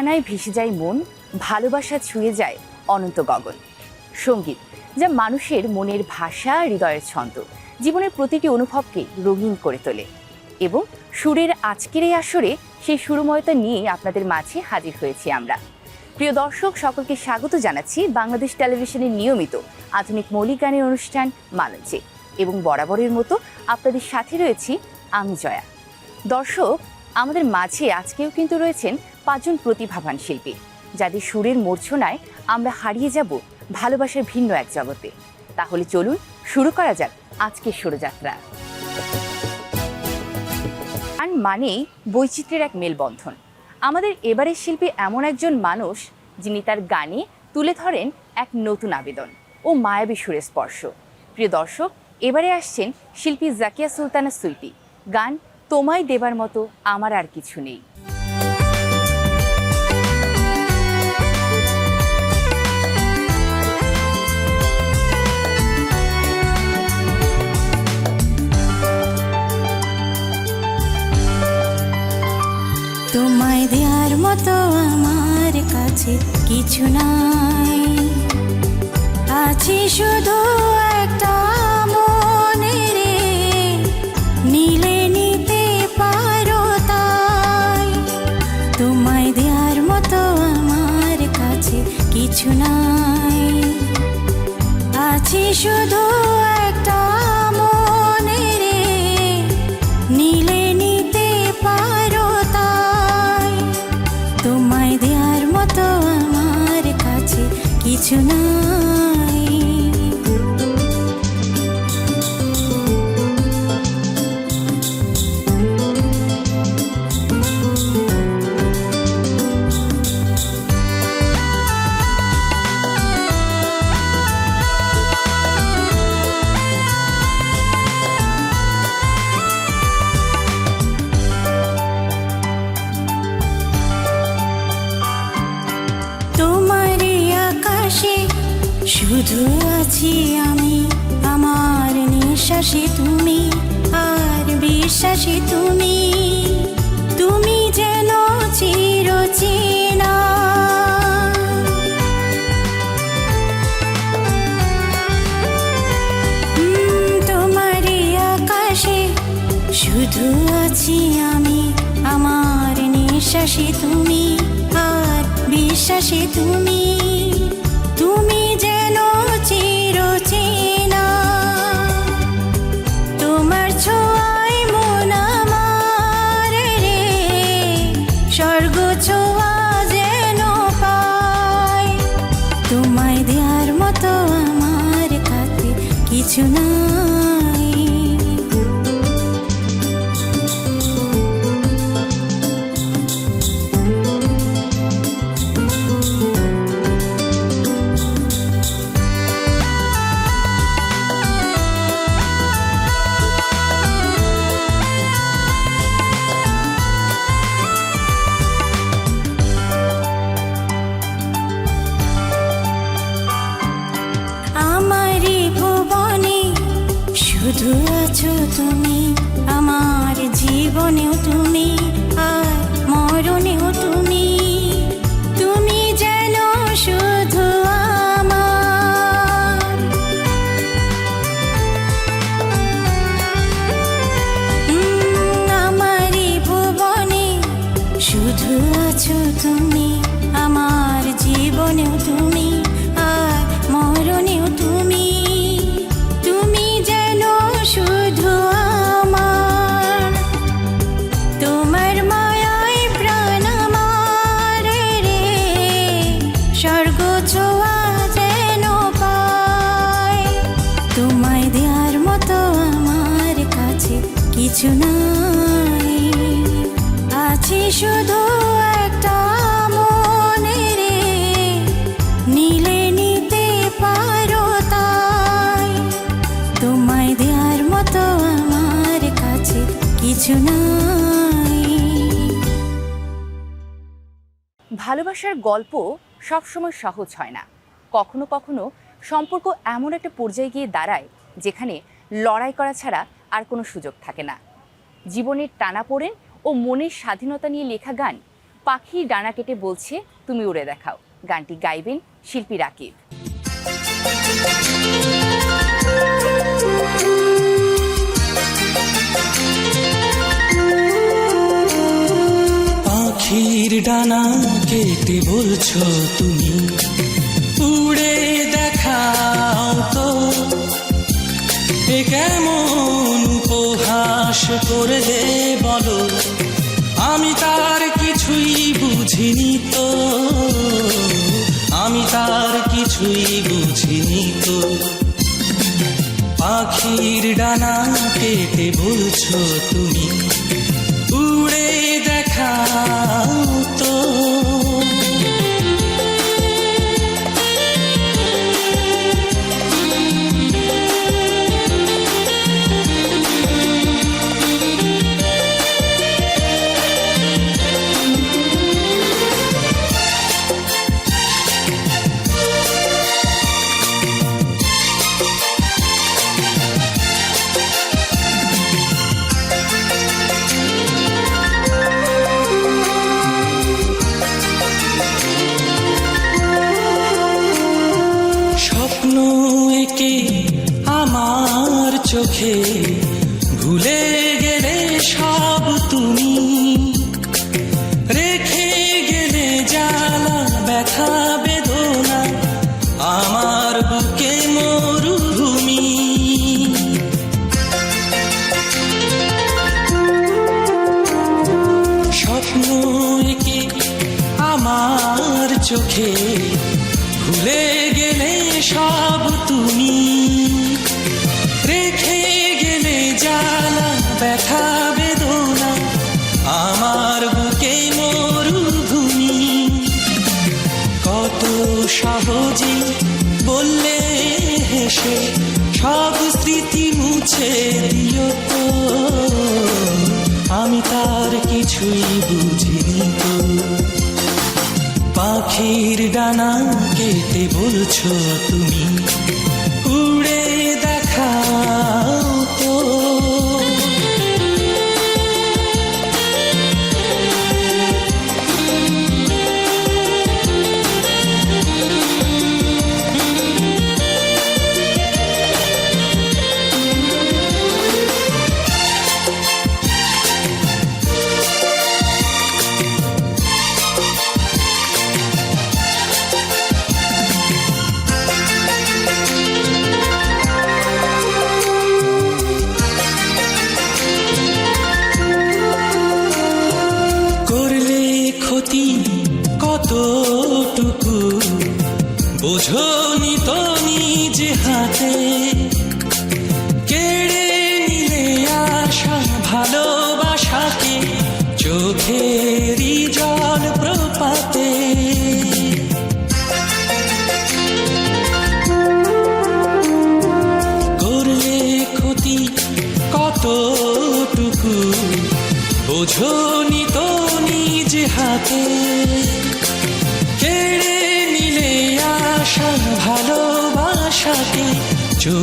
ডানায় ভেসে যায় মন, ভালোবাসা ছুঁয়ে যায় অনন্ত গগন। সংগীত, যা মানুষের মনের ভাষা, হৃদয়ের ছন্দ, জীবনের প্রতিটি অনুভবকে রঙিন করে তোলে এবং সুরের আজকের এই আসরে সেই সুরময়তা নিয়ে আপনাদের মাঝে হাজির হয়েছি আমরা। প্রিয় দর্শক, সকলকে স্বাগত জানাচ্ছি বাংলাদেশ টেলিভিশনের নিয়মিত আধুনিক মৌলিক গানের অনুষ্ঠান মালঞ্চে এবং বরাবরের মতো আপনাদের সাথে রয়েছি আমি জয়া। দর্শক, আমাদের মাঝে আজকেও কিন্তু রয়েছেন পাঁচজন প্রতিভাবান শিল্পী। যাদের সুরের মূর্ছনায় আমরা হারিয়ে যাব ভালোবাসার ভিন্ন এক জগতে। তাহলে চলুন শুরু করা যাক আজকের সুরযাত্রা। গান মানেই বৈচিত্র্যের এক মেলবন্ধন। আমাদের এবারের শিল্পী এমন একজন মানুষ যিনি তার গানে তুলে ধরেন এক নতুন আবেদন ও মায়াবী সুরের স্পর্শ। প্রিয় দর্শক, এবারে আসছেন শিল্পী জাকিয়া সুলতানা সুইটি গান তোমায় দেবার মতো আমার আর কিছু নেই। তোমায় দেওয়ার মতো আমার কাছে কিছু নাই। আছে শুধু একটা মনে রে নিলে নিতে পারো তাই। তোমায় দেওয়ার মতো আমার কাছে কিছু নাই। আছে শুধু কিছু নাই শুধু আছি আমি আমার নিঃশ্বাসে তুমি আর বিশ্বাসে তুমি। তুমি যেন চিরচেনা কিছু নাই। আছে শুধু একটা মনে রে নিতে তাই। তোমায় মতো কাছে কিছু ভালোবাসার গল্প সবসময় সহজ হয় না। কখনো কখনো সম্পর্ক এমন একটা পর্যায়ে গিয়ে দাঁড়ায়, যেখানে লড়াই করা ছাড়া আর কোনো সুযোগ থাকে না। জীবনের টানাপোড়েন ও মনের স্বাধীনতা নিয়ে লেখা গান। পাখি ডানা কেটে বলছে, তুমি উড়ে দেখাও। গানটি গাইবেন শিল্পী রাকিব। পাখির ডানা কেটে বলছো তুমি, উড়ে দেখাও তো। কেমন উপহাস করলে বলো, আমি তার কিছুই বুঝিনি তো। আমি তার কিছুই বুঝিনি তো। পাখির ডানা কেটে বলছো তুমি, উড়ে দেখাও চোখে ভুলে গেলে সব তুমি। রেখে গেলে জ্বালা, ব্যথা, বেদনা, আমার বুকে মরুভূমি। কত সহজে বললে হেসে সব স্মৃতি মুছে ডানা কেটে বলছো তুমি? nothing.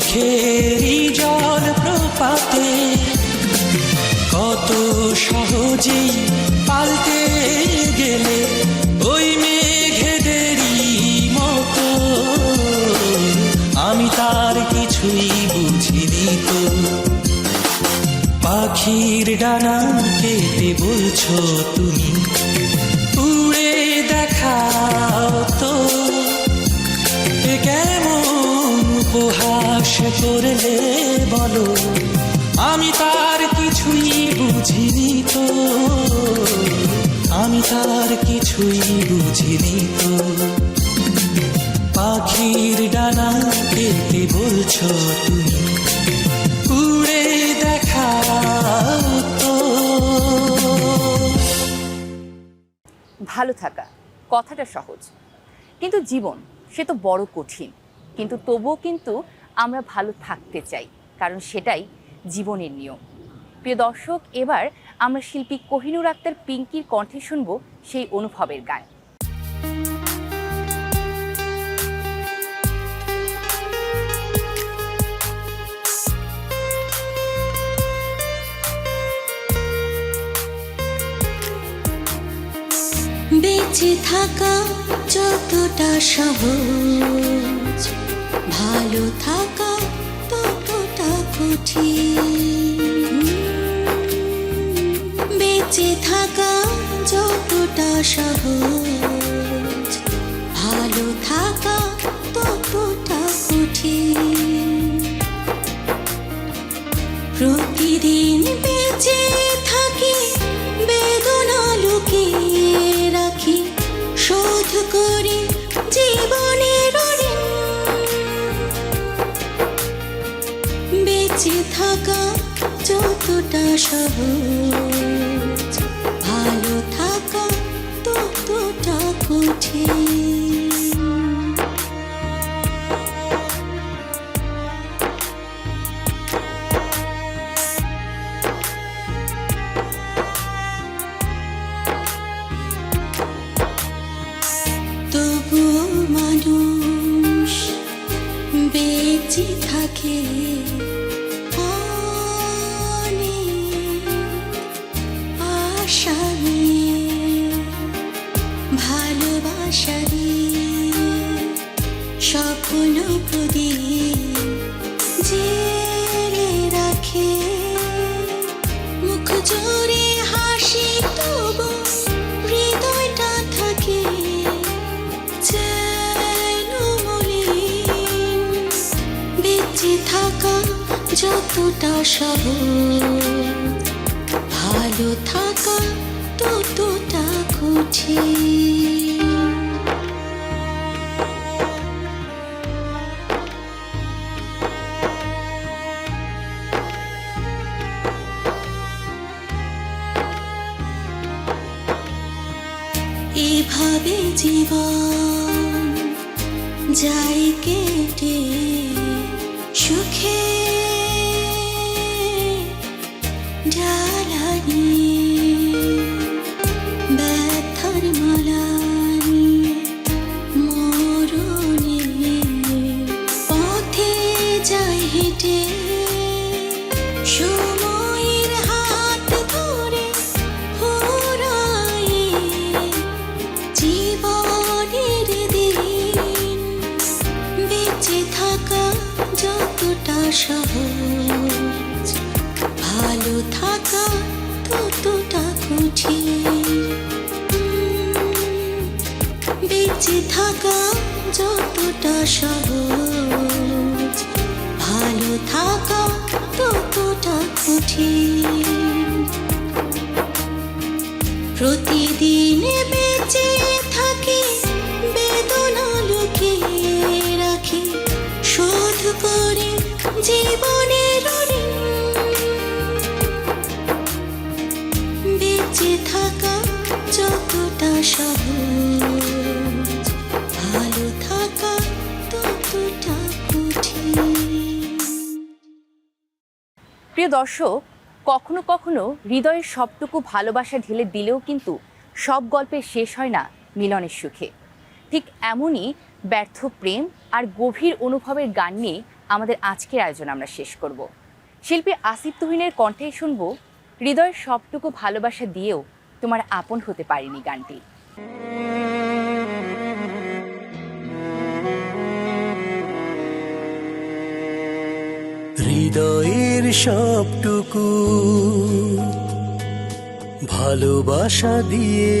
চোখেরই জল প্রপাতে। কত সহজেই পাল্টে গেলে ওই মেঘেদেরই মতো। আমি তার কিছুই বুঝিনি তো। পাখির ডানা কেটে বলছো তুমি করলে বলো, আমি তার কিছুই বুঝিনি তো। আমি তার কিছুই বুঝিনি তো। পাখির ডানা কেটে বলছো তুমি, উড়ে দেখাও তো। ভালো থাকা, কথাটা সহজ। কিন্তু জীবন, সে তো বড় কঠিন। কিন্তু তবুও কিন্তু আমরা ভালো থাকতে চাই, কারণ সেটাই জীবনের নিয়ম। প্রিয় দর্শক, এবার আমরা শিল্পী কোহিনুর আক্তার পিঙ্কির কণ্ঠে শুনব সেই অনুভবের গান। বেঁচে থাকা যতটা সহজ ভালো থাকা ততটা কঠিন। বেঁচে থাকা যতটা সহজ। ভালো থাকা ততটা কঠিন। সহজ ভালো থাকা ততটা কঠিন। তবুও মানুষ বেঁচে থাকে। থাকা যতটা সহজ। ভালো থাকা ততটা কঠিন। এভাবে জীবন যাই কেটে থাকা যতটা সহজ, ভালো থাকা ততটা কঠিন। প্রতিদিন বেঁচে থাকি, বেদনা লুকিয়ে রাখি, শোধ করে জীবনের বেঁচে থাকা যতটা সহজ প্রিয় দর্শক, কখনো কখনো হৃদয়ের সবটুকু ভালোবাসা ঢেলে দিলেও কিন্তু সব গল্পের শেষ হয় না মিলনের সুখে। ঠিক এমনই ব্যর্থ প্রেম আর গভীর অনুভবের গান নিয়ে আমাদের আজকের আয়োজন আমরা শেষ করব। শিল্পী আসিফ তুহিনের কণ্ঠে শুনব, হৃদয়ের সবটুকু ভালোবাসা দিয়েও তোমার আপন হতে পারিনি গানটি। হৃদয়ের সবটুকু ভালোবাসা দিয়ে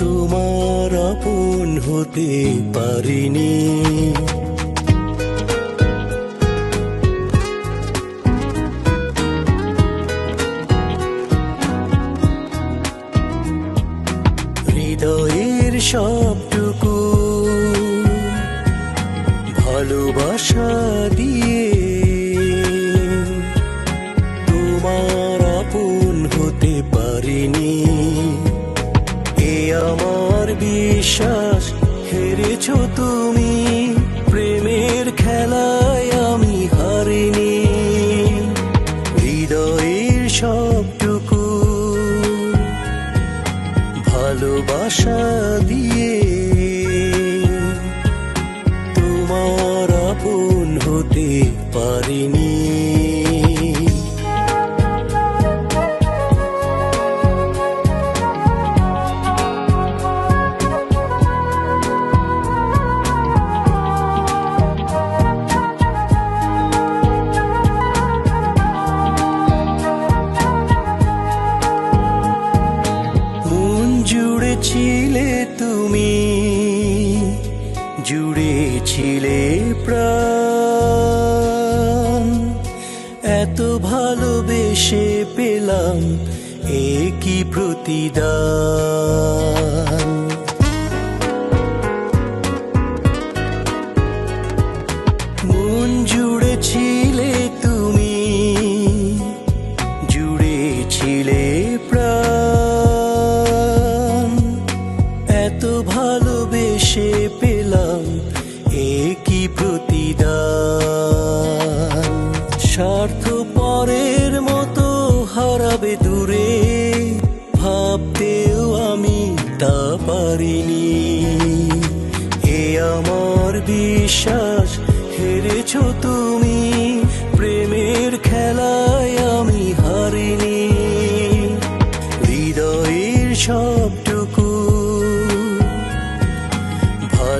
তোমার আপন হতে পারিনি। ভালোবাসা দিয়ে তোমার আপন হতে পারিনি। এ আমার বিশ্বাস।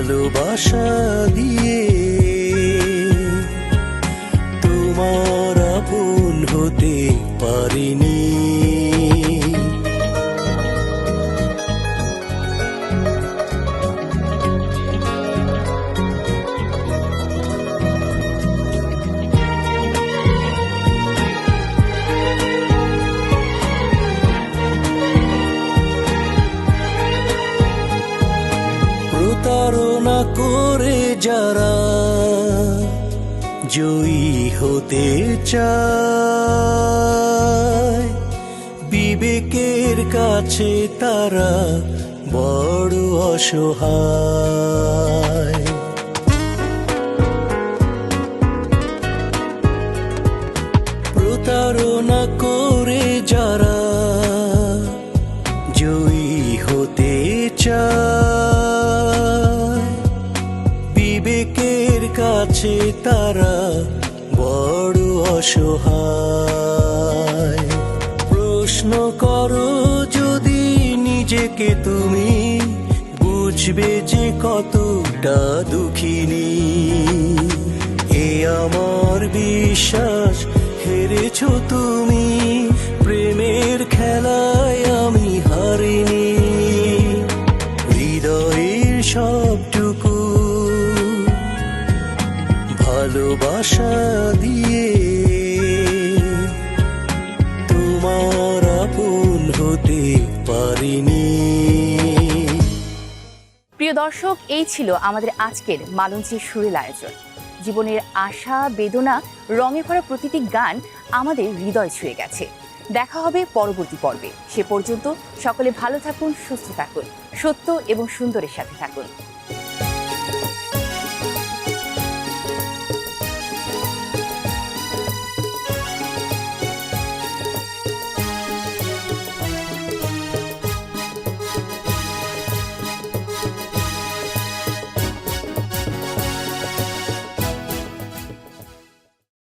ভালোবাসা দিয়ে তোমার আপন হতে পারিনি। জয়ী হতে চায়। বিবেকের কাছে তারা বড় অসহায়। প্রতারণা করে যারা জয়ী হতে চায়। বিবেকের কাছে তারা অসহায়। প্রশ্ন করো যদি নিজেকে তুমি, বুঝবে যে কতটা দুঃখিনী। এ আমার বিশ্বাস, হেরেছ তুমি, প্রেমের খেলায় আমি হারিনি। হৃদয়ের সবটুকু ভালোবাসা দিয়ে দর্শক, এই ছিল আমাদের আজকের মালঞ্চের সুরেল আয়োজন। জীবনের আশা, বেদনা, রঙে ভরা প্রতিটি গান আমাদের হৃদয় ছুঁয়ে গেছে। দেখা হবে পরবর্তী পর্বে। সে পর্যন্ত সকলে ভালো থাকুন, সুস্থ থাকুন, সত্য এবং সুন্দরের সাথে থাকুন।